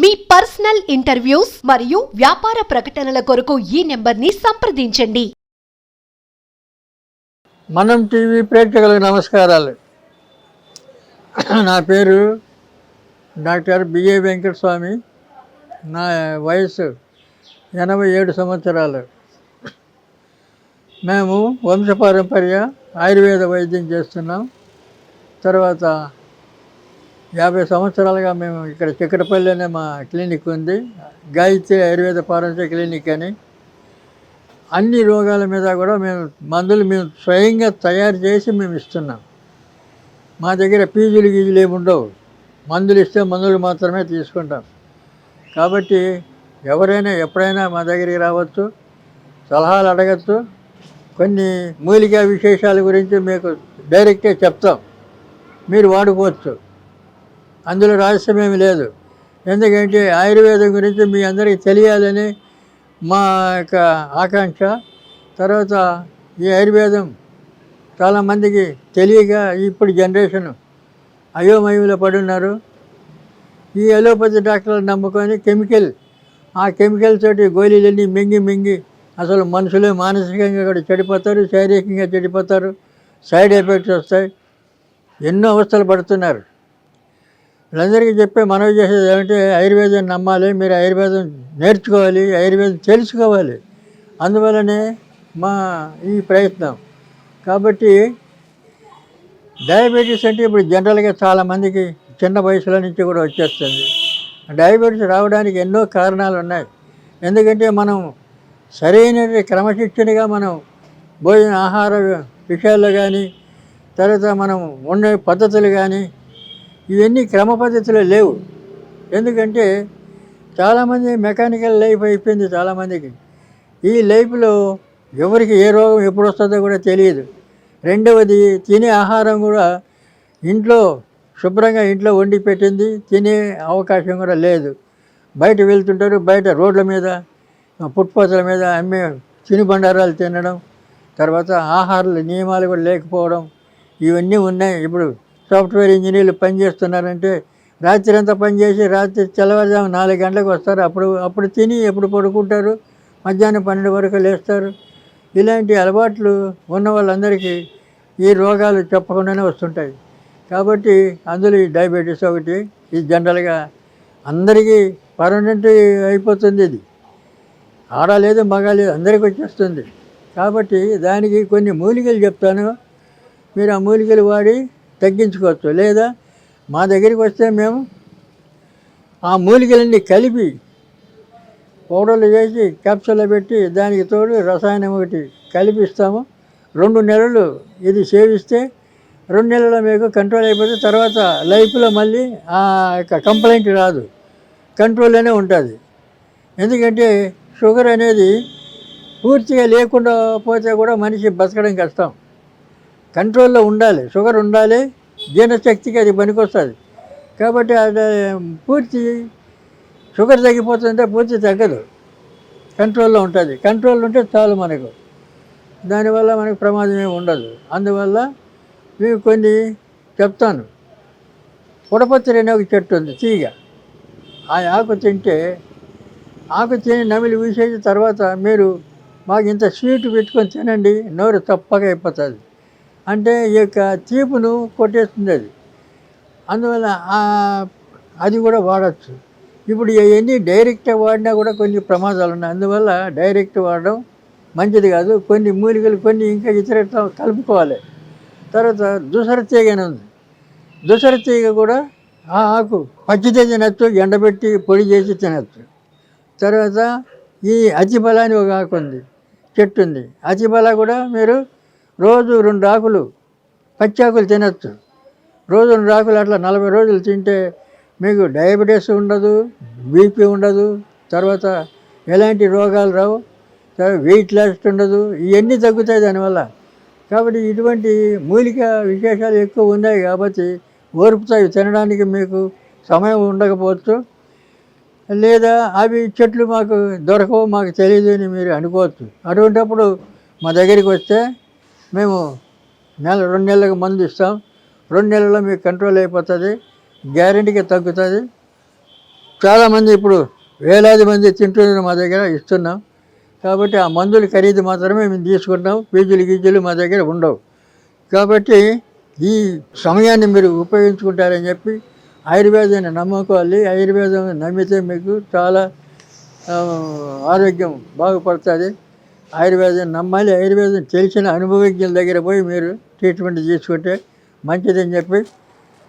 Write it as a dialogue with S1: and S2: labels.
S1: మీ personal interviews మరియు వ్యాపార ప్రకటనల కొరకు ఈ నెంబర్ని సంప్రదించండి.
S2: మనం టీవీ ప్రేక్షకులకు నమస్కారాలు. నా పేరు డాక్టర్ బిఏ వెంకటస్వామి. నా వయసు ఎనభై ఏడు సంవత్సరాలు. మేము వంశపారంపర్య ఆయుర్వేద వైద్యం చేస్తున్నాం. తర్వాత యాభై సంవత్సరాలుగా మేము ఇక్కడ చిక్కడపల్లిలోనే మా క్లినిక్ ఉంది. గాయత్రి ఆయుర్వేద పారంపర్య క్లినిక్ అని. అన్ని రోగాల మీద కూడా మేము మందులు మేము స్వయంగా తయారు చేసి మేము ఇస్తున్నాం. మా దగ్గర పీజులు గీజులు ఏమి ఉండవు. మందులు ఇస్తే మందులు మాత్రమే తీసుకుంటాం. కాబట్టి ఎవరైనా ఎప్పుడైనా మా దగ్గరికి రావచ్చు సలహాలు అడగచ్చు. కొన్ని మూలికా విశేషాల గురించి మీకు డైరెక్ట్గా చెప్తాం. మీరు వాడుకోవచ్చు. అందులో రహస్యం లేదు. ఎందుకంటే ఆయుర్వేదం గురించి మీ అందరికీ తెలియాలని మా యొక్క ఆకాంక్ష. తర్వాత ఈ ఆయుర్వేదం చాలామందికి తెలియక ఇప్పుడు జనరేషన్ అయోమయంలో పడున్నారు. ఈ అలోపతి డాక్టర్లు నమ్ముకొని కెమికల్ ఆ కెమికల్ తోటి గోళీలన్నీ మింగి మింగి అసలు మనుషులే మానసికంగా కూడా చెడిపోతారు శారీరకంగా చెడిపోతారు సైడ్ ఎఫెక్ట్స్ వస్తాయి ఎన్నో అవస్థలు పడుతున్నారు. వీళ్ళందరికీ చెప్పే మనవి చేసేది ఏమంటే? ఆయుర్వేదం నమ్మాలి మీరు ఆయుర్వేదం నేర్చుకోవాలి ఆయుర్వేదం తెలుసుకోవాలి. అందువలనే మా ఈ ప్రయత్నం. కాబట్టి డయాబెటీస్ అంటే ఇప్పుడు జనరల్గా చాలామందికి చిన్న వయసులో నుంచి కూడా వచ్చేస్తుంది. డయాబెటీస్ రావడానికి ఎన్నో కారణాలు ఉన్నాయి. ఎందుకంటే మనం సరైన క్రమశిక్షణగా మనం భోజన ఆహార విషయాల్లో కానీ తర్వాత మనం ఉండే పద్ధతులు కానీ ఇవన్నీ క్రమ పద్ధతిలో లేవు. ఎందుకంటే చాలామంది మెకానికల్ లైఫ్ అయిపోయింది చాలామందికి. ఈ లైఫ్లో ఎవరికి ఏ రోగం ఎప్పుడు వస్తుందో కూడా తెలియదు. రెండవది తినే ఆహారం కూడా ఇంట్లో శుభ్రంగా ఇంట్లో వండి పెట్టింది తినే అవకాశం కూడా లేదు. బయట వెళ్తుంటారు బయట రోడ్ల మీద ఫుట్పాత్ల మీద అమ్మే తినుబండారాలు తినడం తర్వాత ఆహార నియమాలు కూడా లేకపోవడం ఇవన్నీ ఉన్నాయి ఇప్పుడు. సాఫ్ట్వేర్ ఇంజనీర్లు పనిచేస్తున్నారంటే రాత్రి అంతా పనిచేసి రాత్రి తెల్లవారుజాము నాలుగు గంటలకు వస్తారు. అప్పుడు అప్పుడు తిని ఎప్పుడు పడుకుంటారు? మధ్యాహ్నం పన్నెండు వరకు లేస్తారు. ఇలాంటి అలవాట్లు ఉన్న వాళ్ళందరికీ ఈ రోగాలు చెప్పకుండానే వస్తుంటాయి. కాబట్టి అందులో ఈ డయాబెటీస్ ఒకటి ఇది జనరల్గా అందరికీ పర్మనెంట్ అయిపోతుంది ఇది. ఆడ లేదు మగ లేదు అందరికీ వచ్చేస్తుంది. కాబట్టి దానికి కొన్ని మూలికలు చెప్తాను. మీరు ఆ మూలికలు వాడి తగ్గించుకోవచ్చు. లేదా మా దగ్గరికి వస్తే మేము ఆ మూలికలన్నీ కలిపి పౌడర్లు చేసి క్యాప్సూల్లో పెట్టి దానికి తోడు రసాయనం ఒకటి కలిపిస్తాము. రెండు నెలలు ఇది సేవిస్తే రెండు నెలల్లో మీకు కంట్రోల్ అయిపోతే తర్వాత లైఫ్లో మళ్ళీ ఆ యొక్క కంప్లైంట్ రాదు. కంట్రోల్లోనే ఉంటుంది. ఎందుకంటే షుగర్ అనేది పూర్తిగా లేకుండా పోతే కూడా మనిషి బతకడం కష్టం. కంట్రోల్లో ఉండాలి. షుగర్ ఉండాలి జీర్ణశక్తికి అది పనికొస్తుంది. కాబట్టి అది పూర్తి షుగర్ తగ్గిపోతుందంటే పూర్తి తగ్గదు. కంట్రోల్లో ఉంటుంది. కంట్రోల్ ఉంటే చాలు మనకు. దానివల్ల మనకు ప్రమాదం ఏమి ఉండదు. అందువల్ల మీకు కొన్ని చెప్తాను. పుడపత్రి అనే ఒక చెట్టు ఉంది తీగ. ఆ ఆకు తింటే ఆకు తిని నమిలి వీసేసిన తర్వాత మీరు మాకు ఇంత స్వీట్ పెట్టుకొని తినండి నోరు తప్పగా అయిపోతుంది. అంటే ఈ యొక్క తీపును కొట్టేస్తుంది అది. అందువల్ల అది కూడా వాడచ్చు. ఇప్పుడు ఇవన్నీ డైరెక్ట్గా వాడినా కూడా కొన్ని ప్రమాదాలు ఉన్నాయి. అందువల్ల డైరెక్ట్ వాడడం మంచిది కాదు. కొన్ని మూలికలు కొన్ని ఇంకా ఇతర కలుపుకోవాలి. తర్వాత దుసర తీగ అని ఉంది. దుసర తీగ కూడా ఆ ఆకు పచ్చితే తినచ్చు ఎండబెట్టి పొడి చేసి తినచ్చు. తర్వాత ఈ అతిబల అని ఒక ఆకు ఉంది చెట్టు ఉంది. అతిబల కూడా మీరు రోజు రెండు ఆకులు పచ్చి ఆకులు తినచ్చు. రోజు రెండు ఆకులు అట్లా నలభై రోజులు తింటే మీకు డయాబెటీస్ ఉండదు బీపీ ఉండదు తర్వాత ఎలాంటి రోగాలు రావు వెయిట్ లాస్ ఉండదు ఇవన్నీ తగ్గుతాయి దానివల్ల. కాబట్టి ఇటువంటి మూలిక విశేషాలు ఎక్కువ ఉన్నాయి కాబట్టి ఓర్పుతాయి తినడానికి మీకు సమయం ఉండకపోవచ్చు. లేదా అవి చెట్లు మాకు దొరకవు మాకు తెలియదు అని మీరు అనుకోవచ్చు. అటువంటప్పుడు మా దగ్గరికి వస్తే మేము నెల రెండు నెలలకు మందు ఇస్తాం. రెండు నెలల్లో మీకు కంట్రోల్ అయిపోతుంది గ్యారెంటీగా తగ్గుతుంది. చాలామంది ఇప్పుడు వేలాది మంది తింటున్నారు మా దగ్గర ఇస్తున్నాం. కాబట్టి ఆ మందుల ఖరీదు మాత్రమే మేము తీసుకుంటాం. ఫీజులు గీజులు మా దగ్గర ఉండవు. కాబట్టి ఈ సమయాన్ని మీరు ఉపయోగించుకుంటారని చెప్పి ఆయుర్వేదాన్ని నమ్ముకోవాలి. ఆయుర్వేదం నమ్మితే మీకు చాలా ఆరోగ్యం బాగుపడుతుంది. ఆయుర్వేదం నమ్మాలి. ఆయుర్వేదం తెలిసిన అనుభవజ్ఞుల దగ్గర పోయి మీరు ట్రీట్మెంట్ తీసుకుంటే మంచిదని చెప్పి